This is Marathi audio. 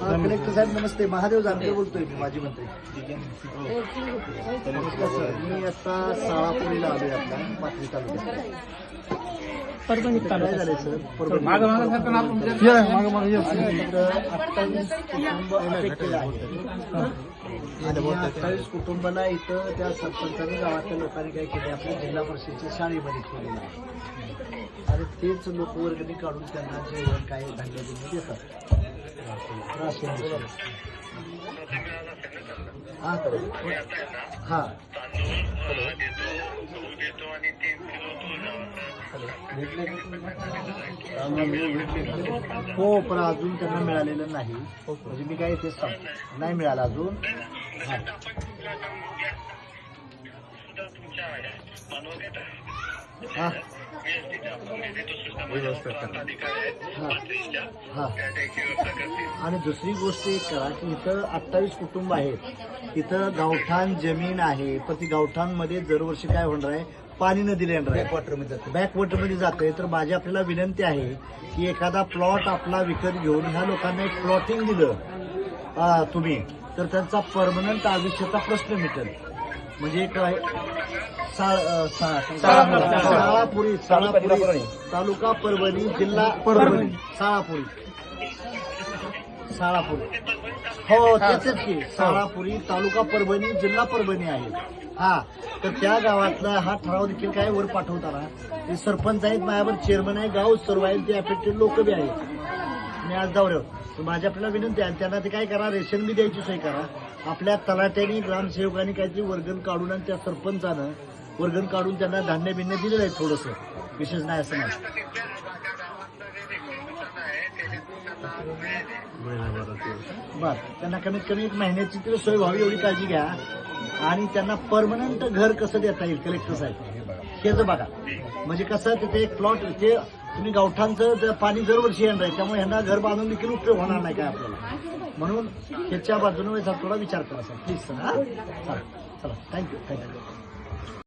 हा, कलेक्टर साहेब नमस्ते. महादेव जानकर बोलतोय मी माजी मंत्री. नमस्कार सर मी आता साळापुरीला आलोय आपल्या पाथरी तालुक्यात. काय झालंय सर? अठ्ठावीस कुटुंब आहेत. अठ्ठावीस कुटुंबाला इथं त्या सरपंचांनी गावातल्या लोकांनी काय केले आपल्या जिल्हा परिषदेच्या शाळेमध्ये ठेवलेलं आहे. आणि तेच लोक वर्गणी काढून त्यांना जेवण काय धान्य देतात. हा हा हो पण अजून त्यांना मिळालेलं नाही. म्हणजे मी काय तेच सांगतो. नाही मिळालं अजून. हा. हा. हा. हा. आणि दुसरी गोष्ट एक करा की इथं अठ्ठावीस कुटुंब आहेत इथं गावठाण जमीन आहे पण ती गावठाणमध्ये दरवर्षी काय होणार आहे पाणी न दिले येणार आहे बॅकवॉटरमध्ये जाते तर माझी आपल्याला विनंती आहे की एखादा प्लॉट आपला विकत घेऊन ह्या लोकांना एक प्लॉटिंग दिलं आ, तुम्ही तर त्यांचा परमनंट आयुष्याचा प्रश्न मिटेल म्हणजे काय साळापुरी. तालुका परभणी जिल्हा परभणी. साळापुरी. साळापुरी. हो त्याच की. साळापुरी तालुका परभणी जिल्हा परभणी आहे. हा तर त्या गावातला हा ठराव देखील काय वर पाठवताना ते सरपंच आहेत माझ्यावर चेअरमन आहे गाव सर्व आहे ते अफेक्टेड लोक बी आहेत. मी आज दौऱ्यावर तर माझी आपल्याला विनंती आहे त्यांना ते काय करा रेशन बी द्यायची सोय करा. आपल्या तलाट्याने ग्रामसेवकांनी काहीतरी वर्गण काढून आणि त्या सरपंचानं वर्गण काढून त्यांना धान्य बिन्य दिलेलं आहे थोडंसं. विशेष नाही असं नाही. बर त्यांना कमीत कमी एक महिन्याची तरी सोय व्हावी एवढी काळजी घ्या. आणि त्यांना परमनंट घर कसं देता येईल कलेक्टर साहेब? हेच बघा. म्हणजे कसं तिथे एक प्लॉट ते तुम्ही गावठांचं ते पाणी दरवर्षी येणार आहे त्यामुळे ह्यांना घर बांधून देखील उपयोग होणार नाही काय आपल्याला. म्हणून ह्याच्या बाजूने थोडा विचार करा सर प्लीज सर हा? चला. चला थँक्यू थँक्यू